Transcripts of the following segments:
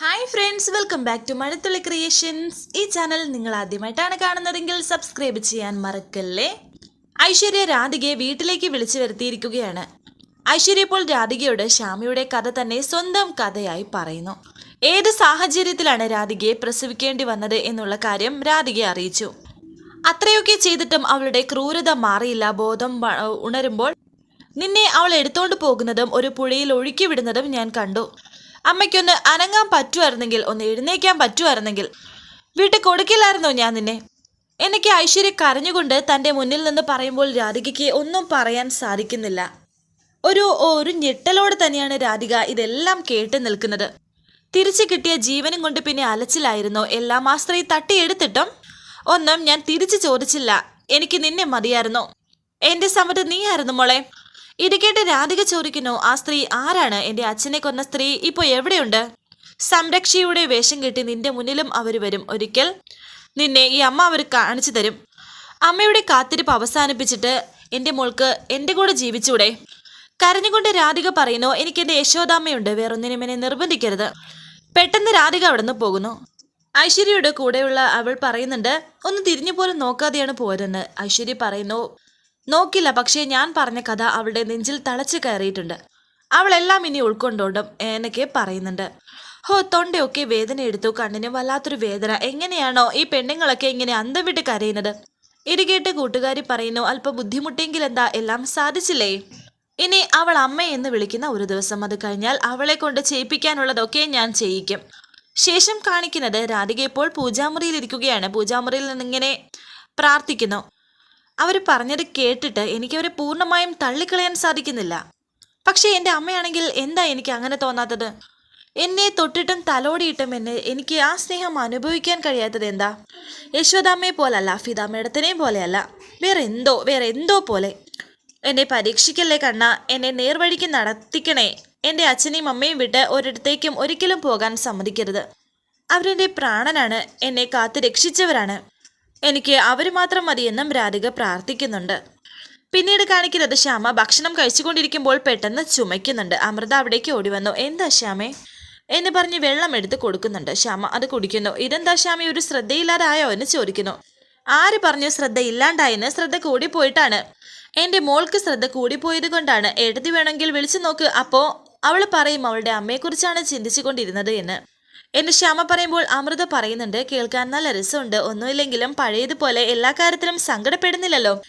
Hi friends welcome back to Mazhathulli creations ഈ channel നിങ്ങൾ ആദ്യമായിട്ടാണ് കാണുന്നതെങ്കിൽ സബ്സ്ക്രൈബ് ചെയ്യാൻ മറക്കല്ലേ? ഐശ്വര്യ രാധികയെ വീട്ടിലേക്ക് വിളിച്ചു വരുത്തിയിരിക്കുകയാണ്. ഐശ്വര്യ ഇപ്പോൾ രാധികയോട് ശ്യാമയുടെ കഥ തന്നെ സ്വന്തം കഥയായി പറയുന്നു. ഏത് സാഹചര്യത്തിലാണ് രാധികയെ പ്രസവിക്കേണ്ടി വന്നത് എന്നുള്ള കാര്യം രാധികയെ അറിയിച്ചു. അത്രയൊക്കെ ചെയ്തിട്ടും അവളുടെ ക്രൂരത മാറിയില്ല. ബോധം ഉണരുമ്പോൾ നിന്നെ അവൾ എടുത്തോണ്ട് പോകുന്നതും ഒരു പുഴയിൽ ഒഴുക്കി വിടുന്നതും ഞാൻ കണ്ടു. അമ്മയ്ക്കൊന്ന് അനങ്ങാൻ പറ്റുമായിരുന്നെങ്കിൽ ഒന്ന് എഴുന്നേക്കാൻ പറ്റുമായിരുന്നെങ്കിൽ വീട്ടിൽ കൊടുക്കില്ലായിരുന്നോ ഞാൻ നിന്നെ? എനിക്ക് ഐശ്വര്യ കരഞ്ഞുകൊണ്ട് തന്റെ മുന്നിൽ നിന്ന് പറയുമ്പോൾ രാധികയ്ക്ക് ഒന്നും പറയാൻ സാധിക്കുന്നില്ല. ഒരു ഒരു ഞെട്ടലോടെ തന്നെയാണ് രാധിക ഇതെല്ലാം കേട്ട് നിൽക്കുന്നത്. തിരിച്ചു കിട്ടിയ ജീവനും കൊണ്ട് പിന്നെ അലച്ചിലായിരുന്നു? എല്ലാം ആ സ്ത്രീ തട്ടിയെടുത്തിട്ടും ഒന്നും ഞാൻ തിരിച്ചു ചോദിച്ചില്ല. എനിക്ക് നിന്നെ മതിയായിരുന്നു? എന്റെ സമ്മതം നീയായിരുന്നു മോളെ. ഇത് കേട്ട് രാധിക ചോദിക്കുന്നു ആ സ്ത്രീ ആരാണ്? എന്റെ അച്ഛനെ കൊന്ന സ്ത്രീ ഇപ്പൊ എവിടെയുണ്ട്? സംരക്ഷയുടെ വേഷം കെട്ടി നിന്റെ മുന്നിലും അവർ വരും. ഒരിക്കൽ നിന്നെ ഈ അമ്മ അവർ കാണിച്ചു തരും. അമ്മയുടെ കാത്തിരിപ്പ് അവസാനിപ്പിച്ചിട്ട് എന്റെ മോൾക്ക് എന്റെ കൂടെ ജീവിച്ചൂടെ? കരഞ്ഞുകൊണ്ട് രാധിക പറയുന്നു എനിക്ക് എന്റെ യശോദാമ്മയുണ്ട്. വേറൊന്നിനും എന്നെ നിർബന്ധിക്കരുത്. പെട്ടെന്ന് രാധിക അവിടെ നിന്ന് പോകുന്നു. ഐശ്വര്യയുടെ കൂടെയുള്ള അവൾ പറയുന്നുണ്ട് ഒന്ന് തിരിഞ്ഞു പോലും നോക്കാതെയാണ് പോരെന്ന് ഐശ്വര്യ പറയുന്നു നോക്കില്ല പക്ഷേ ഞാൻ പറഞ്ഞ കഥ അവളുടെ നെഞ്ചിൽ തളച്ചു കയറിയിട്ടുണ്ട്. അവളെല്ലാം ഇനി ഉൾക്കൊണ്ടോണ്ടും എന്നൊക്കെ പറയുന്നുണ്ട്. ഹോ തൊണ്ടയൊക്കെ വേദന എടുത്തു കണ്ണിന് വല്ലാത്തൊരു വേദന. എങ്ങനെയാണോ ഈ പെണ്ണുങ്ങളൊക്കെ ഇങ്ങനെ അന്തം വിട്ട് കരയുന്നത്? ഇരുകേട്ട് കേട്ട് കൂട്ടുകാരി പറയുന്നു അല്പം ബുദ്ധിമുട്ടെങ്കിൽ എന്താ എല്ലാം സാധിച്ചില്ലേ? ഇനി അവൾ അമ്മ എന്ന് വിളിക്കുന്ന ഒരു ദിവസം അത് കഴിഞ്ഞാൽ അവളെ കൊണ്ട് ചെയ്യിപ്പിക്കാനുള്ളതൊക്കെ ഞാൻ ചെയ്യിക്കും. ശേഷം കാണിക്കുന്നത് രാധിക ഇപ്പോൾ പൂജാമുറിയിൽ ഇരിക്കുകയാണ് പൂജാമുറിയിൽ നിന്നിങ്ങനെ പ്രാർത്ഥിക്കുന്നു. അവർ പറഞ്ഞത് കേട്ടിട്ട് എനിക്ക് അവരെ പൂർണമായും തള്ളിക്കളയാൻ സാധിക്കുന്നില്ല. പക്ഷേ എന്റെ അമ്മയാണെങ്കിൽ എന്താ എനിക്ക് അങ്ങനെ തോന്നാത്തത്? എന്നെ തൊട്ടിട്ടും തലോടിയിട്ടും എന്നെ എനിക്ക് ആ സ്നേഹം അനുഭവിക്കാൻ കഴിയാത്തത് എന്താ? യശോദാമ്മയെ പോലല്ല ഫിദാമ്മേടത്തിനെയും പോലെയല്ല. വേറെ എന്തോ വേറെ എന്തോ പോലെ. എന്നെ പരീക്ഷിക്കല്ലേ കണ്ണ? എന്നെ നേർവഴിക്ക് നടത്തിക്കണേ. എന്റെ അച്ഛനെയും അമ്മയും വിട്ട് ഒരിടത്തേക്കും ഒരിക്കലും പോകാൻ സമ്മതിക്കരുത്. അവരെന്റെ പ്രാണനാണ്. എന്നെ കാത്തു രക്ഷിച്ചവരാണ്. എനിക്ക് അവർ മാത്രം മതിയെന്നും രാധിക പ്രാർത്ഥിക്കുന്നുണ്ട്. പിന്നീട് കാണിക്കുന്നത് ശ്യാമ ഭക്ഷണം കഴിച്ചുകൊണ്ടിരിക്കുമ്പോൾ പെട്ടെന്ന് ചുമയ്ക്കുന്നുണ്ട്. അമൃത അവിടേക്ക് ഓടി വന്നു എന്താ ശ്യാമേ? എന്ന് പറഞ്ഞ് വെള്ളം എടുത്ത് കൊടുക്കുന്നുണ്ട്. ശ്യാമ അത് കുടിക്കുന്നു. ഇതെന്താ ശ്യാമ? ഒരു ശ്രദ്ധയില്ലാതായോ എന്ന് ചോദിക്കുന്നു. ആര് പറഞ്ഞു ശ്രദ്ധ ഇല്ലാണ്ടായെന്ന് ശ്രദ്ധ കൂടിപ്പോയിട്ടാണ്. എന്റെ മോൾക്ക് ശ്രദ്ധ കൂടിപ്പോയത് കൊണ്ടാണ്. എഴുതി വേണമെങ്കിൽ വിളിച്ചു നോക്ക്. അപ്പോ അവൾ പറയും അവളുടെ അമ്മയെക്കുറിച്ചാണ് ചിന്തിച്ചുകൊണ്ടിരുന്നത് എന്ന്. എന്ന് ശ്യാമ പറയുമ്പോൾ അമൃത പറയുന്നുണ്ട് കേൾക്കാൻ നല്ല രസമുണ്ട്. ഒന്നുമില്ലെങ്കിലും പഴയതുപോലെ എല്ലാ കാര്യത്തിലും സങ്കടപ്പെടുന്നില്ലല്ലോ.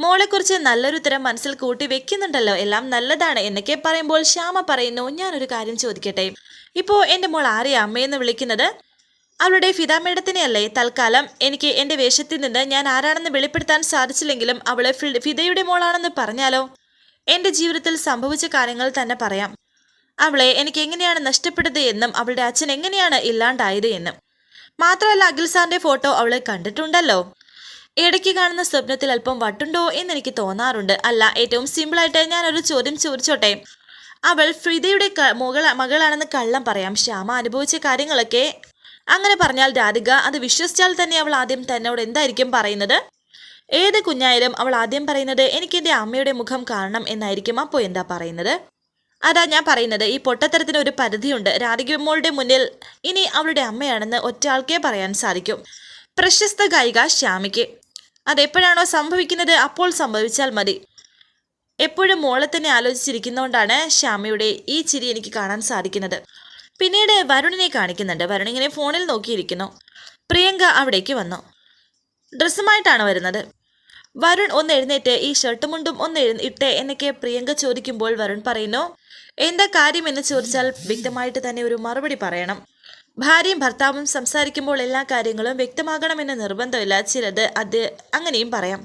മോളെക്കുറിച്ച് നല്ലൊരു ഉത്തരം മനസ്സിൽ കൂട്ടി വെക്കുന്നുണ്ടല്ലോ. എല്ലാം നല്ലതാണ് എന്നൊക്കെ പറയുമ്പോൾ ശ്യാമ പറയുന്നു ഞാനൊരു കാര്യം ചോദിക്കട്ടെ. ഇപ്പോ എന്റെ മോൾ ആരെയാ അമ്മയെന്ന് വിളിക്കുന്നത് അവളുടെ ഫിദ മേഡത്തിനെയല്ലേ തൽക്കാലം എനിക്ക് എന്റെ വേഷത്തിൽ നിന്ന് ഞാൻ ആരാണെന്ന് വെളിപ്പെടുത്താൻ സാധിച്ചില്ലെങ്കിലും അവളെ ഫിദയുടെ മോളാണെന്ന് പറഞ്ഞാലോ? എന്റെ ജീവിതത്തിൽ സംഭവിച്ച കാര്യങ്ങൾ തന്നെ പറയാം. അവളെ എനിക്ക് എങ്ങനെയാണ് നഷ്ടപ്പെട്ടത് എന്നും അവളുടെ അച്ഛൻ എങ്ങനെയാണ് ഇല്ലാണ്ടായത് എന്നും. മാത്രമല്ല അഖിൽ സാറിന്റെ ഫോട്ടോ അവളെ കണ്ടിട്ടുണ്ടല്ലോ. ഇടയ്ക്ക് കാണുന്ന സ്വപ്നത്തിൽ അല്പം വട്ടുണ്ടോ എന്ന് എനിക്ക് തോന്നാറുണ്ട്. അല്ല ഏറ്റവും സിമ്പിളായിട്ട് ഒരു ചോദ്യം ചോദിച്ചോട്ടെ. അവൾ ഫ്രിതയുടെ മകൾ മകളാണെന്ന് കള്ളം പറയാം. ശ്യാമ അനുഭവിച്ച കാര്യങ്ങളൊക്കെ അങ്ങനെ പറഞ്ഞാൽ രാധിക അത് വിശ്വസിച്ചാൽ തന്നെ അവൾ ആദ്യം തന്നോട് എന്തായിരിക്കും പറയുന്നത്? ഏത് കുഞ്ഞായാലും അവൾ ആദ്യം പറയുന്നത് എനിക്ക് എന്റെ അമ്മയുടെ മുഖം കാണണം എന്നായിരിക്കും. അപ്പോൾ എന്താ പറയുന്നത്? അതാ ഞാൻ പറയുന്നത് ഈ പൊട്ടത്തരത്തിന് ഒരു പരിധിയുണ്ട്. രാധികമ്മോളുടെ മുന്നിൽ ഇനി അവളുടെ അമ്മയാണെന്ന് ഒറ്റ ആൾക്കേ പറയാൻ സാധിക്കും. പ്രശസ്ത ഗായിക ശ്യാമിക്ക്. അതെപ്പോഴാണോ സംഭവിക്കുന്നത് അപ്പോൾ സംഭവിച്ചാൽ മതി. എപ്പോഴും മോളെ തന്നെ ആലോചിച്ചിരിക്കുന്നതുകൊണ്ടാണ് ശ്യാമയുടെ ഈ ചിരി എനിക്ക് കാണാൻ സാധിക്കുന്നത്. പിന്നീട് വരുണിനെ കാണിക്കുന്നുണ്ട്. വരുൺ ഇങ്ങനെ ഫോണിൽ നോക്കിയിരിക്കുന്നു. പ്രിയങ്ക അവിടേക്ക് വന്നു. ഡ്രസ്സുമായിട്ടാണ് വരുന്നത്. വരുൺ ഒന്ന് എഴുന്നേറ്റ് ഈ ഷർട്ട് മുണ്ടും ഒന്ന് എഴുന്നേറ്റ് എന്നൊക്കെ പ്രിയങ്ക ചോദിക്കുമ്പോൾ വരുൺ പറയുന്നു എന്താ കാര്യം എന്ന് ചോദിച്ചാൽ വ്യക്തമായിട്ട് തന്നെ ഒരു മറുപടി പറയണം. ഭാര്യയും ഭർത്താവും സംസാരിക്കുമ്പോൾ എല്ലാ കാര്യങ്ങളും വ്യക്തമാകണമെന്ന് നിർബന്ധമില്ല. ചിലത് അത് അങ്ങനെയും പറയാം.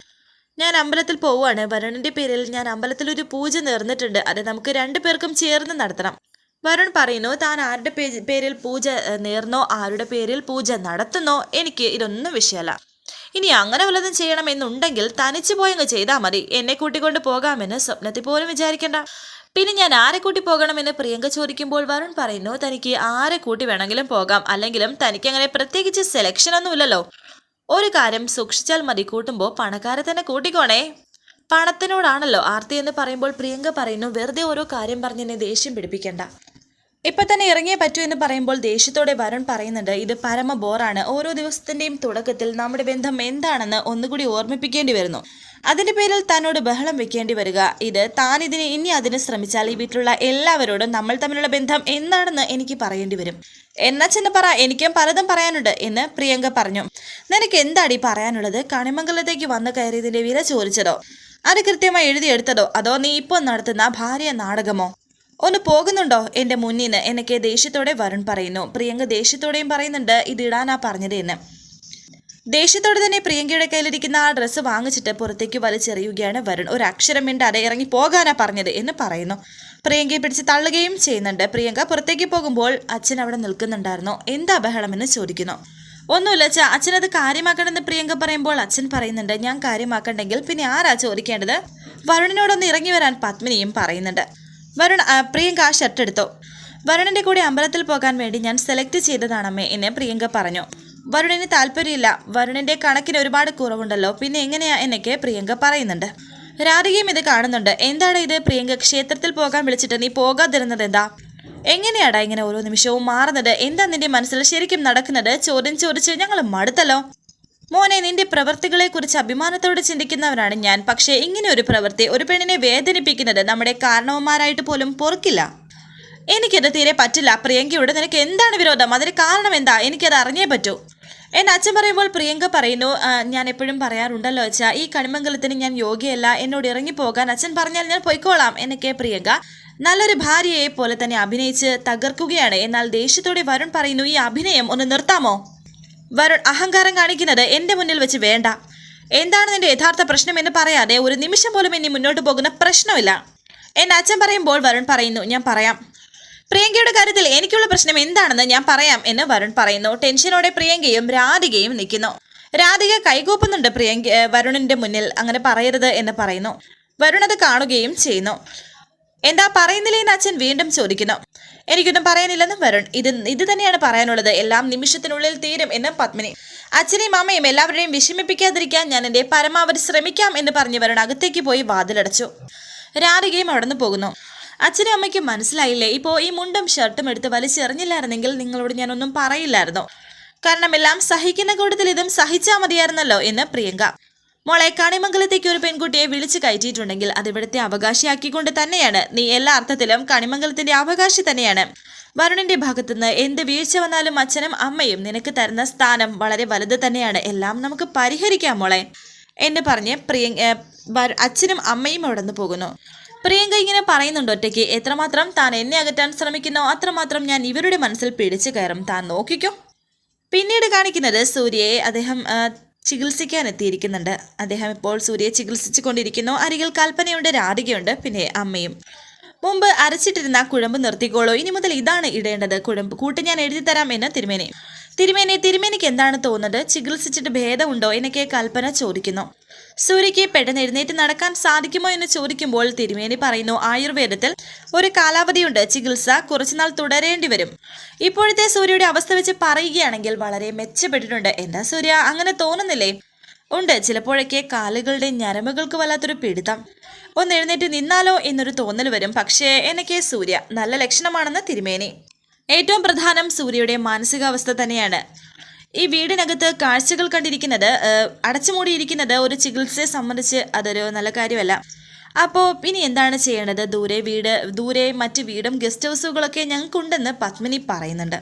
ഞാൻ അമ്പലത്തിൽ പോവുകയാണ്. വരുണിന്റെ പേരിൽ ഞാൻ അമ്പലത്തിൽ ഒരു പൂജ നേർന്നിട്ടുണ്ട്. അത് നമുക്ക് രണ്ടു പേർക്കും ചേർന്ന് നടത്തണം. വരുൺ പറയുന്നു താൻ ആരുടെ പേരിൽ പൂജ നേർന്നോ? ആരുടെ പേരിൽ പൂജ നടത്തുന്നോ? എനിക്ക് ഇതൊന്നും വിഷയമല്ല. ഇനി അങ്ങനെ വല്ലതും ചെയ്യണമെന്നുണ്ടെങ്കിൽ തനിച്ചു പോയങ്ങ് ചെയ്താൽ മതി. എന്നെ കൂട്ടിക്കൊണ്ട് പോകാമെന്ന് സ്വപ്നത്തിൽ പോലും വിചാരിക്കണ്ട. പിന്നെ ഞാൻ ആരെ കൂട്ടി പോകണമെന്ന് പ്രിയങ്ക ചോദിക്കുമ്പോൾ വരുൺ പറയുന്നു തനിക്ക് ആരെ കൂട്ടി വേണമെങ്കിലും പോകാം. അല്ലെങ്കിലും തനിക്ക് അങ്ങനെ പ്രത്യേകിച്ച് സെലക്ഷൻ ഒന്നുമില്ലല്ലോ ഒരു കാര്യം സൂക്ഷിച്ചാൽ മതി. കൂട്ടുമ്പോൾ പണക്കാരെ തന്നെ കൂട്ടിക്കോണേ. പണത്തിനോടാണല്ലോ ആർത്തി എന്ന് പറയുമ്പോൾ പ്രിയങ്ക പറയുന്നു വെറുതെ ഓരോ കാര്യം പറഞ്ഞ് എന്നെ ദേഷ്യം പിടിപ്പിക്കണ്ട. ഇപ്പൊ തന്നെ ഇറങ്ങിയേ പറ്റൂ എന്ന് പറയുമ്പോൾ ദേഷ്യത്തോടെ വരുൺ പറയുന്നുണ്ട് ഇത് പരമ ബോറാണ് ഓരോ ദിവസത്തിന്റെയും തുടക്കത്തിൽ നമ്മുടെ ബന്ധം എന്താണെന്ന് ഒന്നുകൂടി ഓർമ്മിപ്പിക്കേണ്ടി വരുന്നു. അതിന്റെ പേരിൽ തന്നോട് ബഹളം വെക്കേണ്ടി വരിക. ഇത് താൻ ഇതിന് ഇനി അതിന് ശ്രമിച്ചാൽ ഈ വീട്ടിലുള്ള എല്ലാവരോടും നമ്മൾ തമ്മിലുള്ള ബന്ധം എന്താണെന്ന് എനിക്ക് പറയേണ്ടി വരും. എന്നാ ചെന്ന് പറ എനിക്കും പലതും പറയാനുണ്ട് എന്ന് പ്രിയങ്ക പറഞ്ഞു. നിനക്ക് എന്താടി പറയാനുള്ളത്? കണിമംഗലത്തേക്ക് വന്നു കയറിയതിന്റെ വില ചോദിച്ചതോ? അത് കൃത്യമായി എഴുതിയെടുത്തതോ? അതോ നീ ഇപ്പോൾ നടത്തുന്ന ഭാര്യ നാടകമോ? ഒന്ന് പോകുന്നുണ്ടോ? എന്റെ നിന്ന്? എന്നൊക്കെ ദേഷ്യത്തോടെ വരുൺ പറയുന്നു. പ്രിയങ്ക ദേഷ്യത്തോടെയും പറയുന്നുണ്ട് ഇതിടാനാ പറഞ്ഞത് എന്ന്. ദേഷ്യത്തോടെ തന്നെ പ്രിയങ്കയുടെ കയ്യിലിരിക്കുന്ന ആ ഡ്രസ്സ് വാങ്ങിച്ചിട്ട് പുറത്തേക്ക് വലിച്ചെറിയുകയാണ് വരുൺ. ഒരു അക്ഷരം മിണ്ടാതെ ഇറങ്ങി പോകാനാ പറഞ്ഞത് എന്ന് പറയുന്നു. പ്രിയങ്കയെ പിടിച്ച് തള്ളുകയും ചെയ്യുന്നുണ്ട്. പ്രിയങ്ക പുറത്തേക്ക് പോകുമ്പോൾ അച്ഛൻ അവിടെ നിൽക്കുന്നുണ്ടായിരുന്നു. എന്താ ബഹളമെന്ന് ചോദിക്കുന്നു. ഒന്നുമില്ല അച്ഛ അച്ഛനത് കാര്യമാക്കണമെന്ന് പ്രിയങ്ക പറയുമ്പോൾ അച്ഛൻ പറയുന്നുണ്ട് ഞാൻ കാര്യമാക്കണ്ടെങ്കിൽ പിന്നെ ആരാ ചോദിക്കേണ്ടത്? വരുണിനോടൊന്ന് ഇറങ്ങി വരാൻ പത്മിനിയും പറയുന്നുണ്ട്. വരുൺ പ്രിയങ്ക ആ ഷർട്ട് എടുത്തു. വരുണിന്റെ കൂടെ അമ്പലത്തിൽ പോകാൻ വേണ്ടി ഞാൻ സെലക്ട് ചെയ്തതാണമ്മേ എന്ന് പ്രിയങ്ക പറഞ്ഞു. വരുണിന് താല്പര്യമില്ല. വരുണിന്റെ കണക്കിന് ഒരുപാട് കുറവുണ്ടല്ലോ. പിന്നെ എങ്ങനെയാ എന്നൊക്കെ പ്രിയങ്ക പറയുന്നുണ്ട്. രാധികയും ഇത് കാണുന്നുണ്ട്. എന്താണ് ഇത്? പ്രിയങ്ക ക്ഷേത്രത്തിൽ പോകാൻ വിളിച്ചിട്ട് നീ പോകാതിരുന്നത് എന്താ എങ്ങനെയാടാ ഇങ്ങനെ ഓരോ നിമിഷവും മാറുന്നത്? എന്താ നിന്റെ മനസ്സിൽ ശരിക്കും നടക്കുന്നത്? ചോദ്യം ചോദിച്ച് ഞങ്ങൾ മടുത്തല്ലോ. മോനെ നിന്റെ പ്രവൃത്തികളെ കുറിച്ച് അഭിമാനത്തോടെ ചിന്തിക്കുന്നവരാണ് ഞാൻ. പക്ഷേ ഇങ്ങനെ ഒരു പ്രവൃത്തി ഒരു പെണ്ണിനെ വേദനിപ്പിക്കുന്നത് നമ്മുടെ കാരണവന്മാരായിട്ട് പോലും പൊറുക്കില്ല. എനിക്കത് തീരെ പറ്റില്ല. പ്രിയങ്കയോട് നിനക്ക് എന്താണ് വിരോധം? അതിന് കാരണം എന്താ? എനിക്കത് അറിഞ്ഞേ പറ്റൂ. എന്നെ അച്ഛൻ പറയുമ്പോൾ പ്രിയങ്ക പറയുന്നു ഞാൻ എപ്പോഴും പറയാറുണ്ടല്ലോ അച്ഛാ ഈ കണിമംഗലത്തിന് ഞാൻ യോഗ്യയല്ല എന്നോട് ഇറങ്ങിപ്പോകാൻ അച്ഛൻ പറഞ്ഞാൽ ഞാൻ പൊയ്ക്കോളാം എന്നൊക്കെ പ്രിയങ്ക നല്ലൊരു ഭാര്യയെ പോലെ തന്നെ അഭിനയിച്ച് തകർക്കുകയാണ്. എന്നാൽ ദേഷ്യത്തോടെ വരുൺ പറയുന്നു ഈ അഭിനയം ഒന്ന് നിർത്താമോ? വരുൺ അഹങ്കാരം കാണിക്കുന്നത് എന്റെ മുന്നിൽ വെച്ച് വേണ്ട. എന്താണ് നിന്റെ യഥാർത്ഥ പ്രശ്നം എന്ന് പറയാതെ ഒരു നിമിഷം പോലും ഇനി മുന്നോട്ട് പോകുന്ന പ്രശ്നമില്ല. എന്റെ അച്ഛൻ പറയുമ്പോൾ വരുൺ പറയുന്നു ഞാൻ പറയാം. പ്രിയങ്കയുടെ കാര്യത്തിൽ എനിക്കുള്ള പ്രശ്നം എന്താണെന്ന് ഞാൻ പറയാം എന്ന് വരുൺ പറയുന്നു. ടെൻഷനോടെ പ്രിയങ്കയും രാധികയും നിൽക്കുന്നു. രാധിക കൈകൂപ്പുന്നുണ്ട് പ്രിയങ്ക വരുണിന്റെ മുന്നിൽ. അങ്ങനെ പറയരുത് എന്ന് പറയുന്നു. വരുൺ അത് കാണുകയും ചെയ്യുന്നു. എന്താ പറയുന്നില്ലേ എന്ന് അച്ഛൻ വീണ്ടും ചോദിക്കുന്നു. എനിക്കൊന്നും പറയാനില്ലെന്നും വരുൺ ഇത് ഇത് തന്നെയാണ് പറയാനുള്ളത്. എല്ലാം നിമിഷത്തിനുള്ളിൽ തീരും എന്ന് പത്മിനി. അച്ഛനെയും അമ്മയും എല്ലാവരുടെയും വിഷമിപ്പിക്കാതിരിക്കാൻ ഞാൻ എന്റെ പരമാവധി ശ്രമിക്കാം എന്ന് പറഞ്ഞ് വരുൺ അകത്തേക്ക് പോയി വാതിലടച്ചു. രാധികയും അടന്നു പോകുന്നു. അച്ഛനും അമ്മയ്ക്കും മനസ്സിലായില്ലേ? ഇപ്പോൾ ഈ മുണ്ടും ഷർട്ടും എടുത്ത് വലിച്ചെറിഞ്ഞില്ലായിരുന്നെങ്കിൽ നിങ്ങളോട് ഞാനൊന്നും പറയില്ലായിരുന്നു. കാരണം എല്ലാം സഹിക്കുന്ന കൂട്ടത്തിൽ ഇതും സഹിച്ചാൽ മതിയായിരുന്നല്ലോ എന്ന് പ്രിയങ്ക. മോളെ കണിമംഗലത്തേക്ക് ഒരു പെൺകുട്ടിയെ വിളിച്ചു കയറ്റിയിട്ടുണ്ടെങ്കിൽ അത് ഇവിടുത്തെ അവകാശിയാക്കിക്കൊണ്ട് തന്നെയാണ്. നീ എല്ലാ അർത്ഥത്തിലും കണിമംഗലത്തിന്റെ അവകാശി തന്നെയാണ്. വരുണിന്റെ ഭാഗത്തുനിന്ന് എന്ത് വീഴ്ച വന്നാലും അച്ഛനും അമ്മയും നിനക്ക് തരുന്ന സ്ഥാനം വളരെ വലുത് തന്നെയാണ്. എല്ലാം നമുക്ക് പരിഹരിക്കാം മോളെ എന്ന് പറഞ്ഞ് പ്രിയ അച്ഛനും അമ്മയും അവിടെ നിന്ന് പോകുന്നു. പ്രിയങ്ക ഇങ്ങനെ പറയുന്നുണ്ട് ഒറ്റയ്ക്ക് എത്രമാത്രം താൻ എന്നെ അകറ്റാൻ ശ്രമിക്കുന്നോ അത്രമാത്രം ഞാൻ ഇവരുടെ മനസ്സിൽ പിടിച്ചു കയറും. താൻ നോക്കിക്കോ. പിന്നീട് കാണിക്കുന്നത് സൂര്യയെ അദ്ദേഹം ചികിത്സിക്കാൻ എത്തിയിരിക്കുന്നുണ്ട്. അദ്ദേഹം ഇപ്പോൾ സൂര്യയെ ചികിത്സിച്ചു കൊണ്ടിരിക്കുന്നു അരികിൽ കൽപ്പനയുണ്ട് രാധികയുണ്ട് പിന്നെ അമ്മയും. മുമ്പ് അരച്ചിട്ടിരുന്ന കുഴമ്പ് നിർത്തിക്കോളൂ. ഇനി മുതൽ ഇതാണ് ഇടേണ്ടത്. കുഴമ്പ് കൂട്ട് ഞാൻ എഴുതി തരാം എന്ന് തിരുമേനി. തിരുമേനി തിരുമേനിക്ക് എന്താണ് തോന്നുന്നത്? ചികിത്സിച്ചിട്ട് ഭേദമുണ്ടോ? എന്നൊക്കെ കൽപ്പന ചോദിക്കുന്നു. സൂര്യയ്ക്ക് പെട്ടെന്ന് എഴുന്നേറ്റ് നടക്കാൻ സാധിക്കുമോ എന്ന് ചോദിക്കുമ്പോൾ തിരുമേനി പറയുന്നു ആയുർവേദത്തിൽ ഒരു കാലാവധിയുണ്ട്. ചികിത്സ കുറച്ചുനാൾ തുടരേണ്ടി വരും. ഇപ്പോഴത്തെ സൂര്യയുടെ അവസ്ഥ വെച്ച് പറയുകയാണെങ്കിൽ വളരെ മെച്ചപ്പെട്ടിട്ടുണ്ട്. എന്താ സൂര്യ അങ്ങനെ തോന്നുന്നില്ലേ? ഉണ്ട്. ചിലപ്പോഴൊക്കെ കാലുകളുടെ ഞരമ്പുകൾക്ക് വല്ലാത്തൊരു പിടുത്തം. ഒന്ന് എഴുന്നേറ്റ് നിന്നാലോ എന്നൊരു തോന്നൽ വരും. പക്ഷേ എനിക്ക് സൂര്യ നല്ല ലക്ഷണമാണെന്ന് തിരുമേനി. ഏറ്റവും പ്രധാനം സൂര്യയുടെ മാനസികാവസ്ഥ തന്നെയാണ്. ഈ വീടിനകത്ത് കാഴ്ചകൾ കണ്ടിരിക്കുന്നത് അടച്ചുമൂടിയിരിക്കുന്നത് ഒരു ചികിത്സയെ സംബന്ധിച്ച് അതൊരു നല്ല കാര്യമല്ല. അപ്പോൾ ഇനി എന്താണ് ചെയ്യേണ്ടത്? ദൂരെ വീട് ദൂരെ മറ്റ് വീടും ഗസ്റ്റ് ഹൗസുകളൊക്കെ ഞങ്ങൾക്കുണ്ടെന്ന് പത്മിനി പറയുന്നുണ്ട്.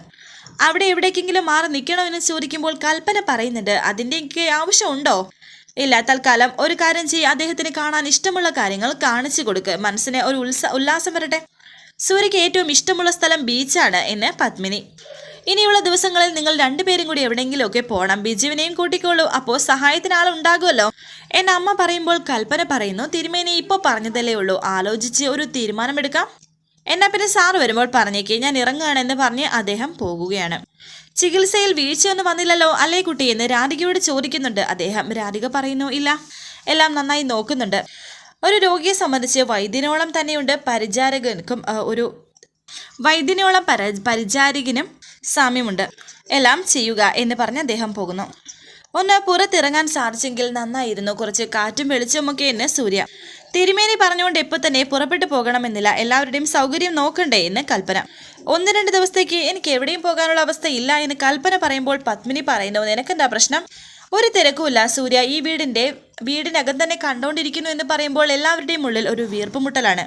അവിടെ എവിടേക്കെങ്കിലും മാറി നിൽക്കണമെന്ന് ചോദിക്കുമ്പോൾ കൽപ്പന പറയുന്നുണ്ട്. അതിന്റെയൊക്കെ ആവശ്യമുണ്ടോ? ഇല്ല തൽക്കാലം ഒരു കാര്യം ചെയ്യ്. അദ്ദേഹത്തിന് കാണാൻ ഇഷ്ടമുള്ള കാര്യങ്ങൾ കാണിച്ചു കൊടുക്കുക മനസ്സിന് ഒരു ഉത്സ ഉല്ലാസം വരട്ടെ. സൂര്യയ്ക്ക് ഏറ്റവും ഇഷ്ടമുള്ള സ്ഥലം ബീച്ചാണ് എന്ന് പത്മിനി. ഇനിയുള്ള ദിവസങ്ങളിൽ നിങ്ങൾ രണ്ടുപേരും കൂടി എവിടെയെങ്കിലുമൊക്കെ പോകണം ബിജുവിനെയും കൂട്ടിക്കോളൂ അപ്പോൾ സഹായത്തിന് ആളുണ്ടാകുമല്ലോ. എന്നെ അമ്മ പറയുമ്പോൾ കൽപ്പന പറയുന്നു തിരുമേനി ഇപ്പോൾ പറഞ്ഞതല്ലേ ഉള്ളൂ. ആലോചിച്ച് ഒരു തീരുമാനമെടുക്കാം. എന്നാ പിന്നെ സാർ വരുമ്പോൾ പറഞ്ഞേക്കേ. ഞാൻ ഇറങ്ങുകയാണെന്ന് പറഞ്ഞ് അദ്ദേഹം പോകുകയാണ്. ചികിത്സയിൽ വീഴ്ചയൊന്നും വന്നില്ലല്ലോ അല്ലേ കുട്ടി എന്ന് രാധികയോട് ചോദിക്കുന്നുണ്ട്. അദ്ദേഹം രാധിക പറയുന്നു ഇല്ല. എല്ലാം നന്നായി നോക്കുന്നുണ്ട്. ഒരു രോഗിയെ സംബന്ധിച്ച് വൈദ്യനോളം തന്നെയുണ്ട് പരിചാരകനും ഒരു വൈദ്യനോളം പര പരിചാരികനും സാമ്യമുണ്ട്. എല്ലാം ചെയ്യുക എന്ന് പറഞ്ഞ് അദ്ദേഹം പോകുന്നു. ഒന്ന് പുറത്തിറങ്ങാൻ സാധിച്ചെങ്കിൽ നന്നായിരുന്നു. കുറച്ച് കാറ്റും വെളിച്ചമൊക്കെ എന്ന് സൂര്യ. തിരുമേനി പറഞ്ഞുകൊണ്ട് ഇപ്പോൾ തന്നെ പുറപ്പെട്ടു പോകണമെന്നില്ല. എല്ലാവരുടെയും സൗകര്യം നോക്കണ്ടേ എന്ന് കൽപ്പന. ഒന്ന് രണ്ട് ദിവസത്തേക്ക് എനിക്ക് എവിടെയും പോകാനുള്ള അവസ്ഥ ഇല്ല എന്ന് കൽപ്പന പറയുമ്പോൾ പത്മിനി പറയുന്നു നിനക്കെന്താ പ്രശ്നം? ഒരു തിരക്കുമില്ല. സൂര്യ ഈ വീടിന്റെ വീടിനകം തന്നെ കണ്ടോണ്ടിരിക്കുന്നു എന്ന് പറയുമ്പോൾ എല്ലാവരുടെയും ഉള്ളിൽ ഒരു വീർപ്പുമുട്ടലാണ്.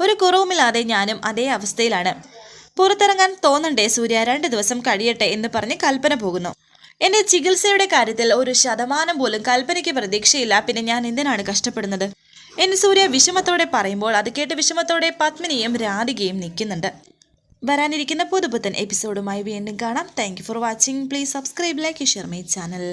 ഒരു കുറവുമില്ലാതെ ഞാനും അതേ അവസ്ഥയിലാണ്. പുറത്തിറങ്ങാൻ തോന്നണ്ടേ സൂര്യ? രണ്ട് ദിവസം കഴിയട്ടെ എന്ന് പറഞ്ഞ് കൽപ്പന പോകുന്നു. എന്റെ ചികിത്സയുടെ കാര്യത്തിൽ ഒരു ശതമാനം പോലും കൽപ്പനയ്ക്ക് പ്രതീക്ഷയില്ല. പിന്നെ ഞാൻ എന്തിനാണ് കഷ്ടപ്പെടുന്നത്? എന്ന് സൂര്യ വിഷമത്തോടെ പറയുമ്പോൾ അത് കേട്ട് വിഷമത്തോടെ പത്മിനിയും രാധികയും നിൽക്കുന്നുണ്ട്. വരാനിരിക്കുന്ന പുതുപുത്തൻ എപ്പിസോഡുമായി വീണ്ടും കാണാം. Thank for watching please subscribe like share my channel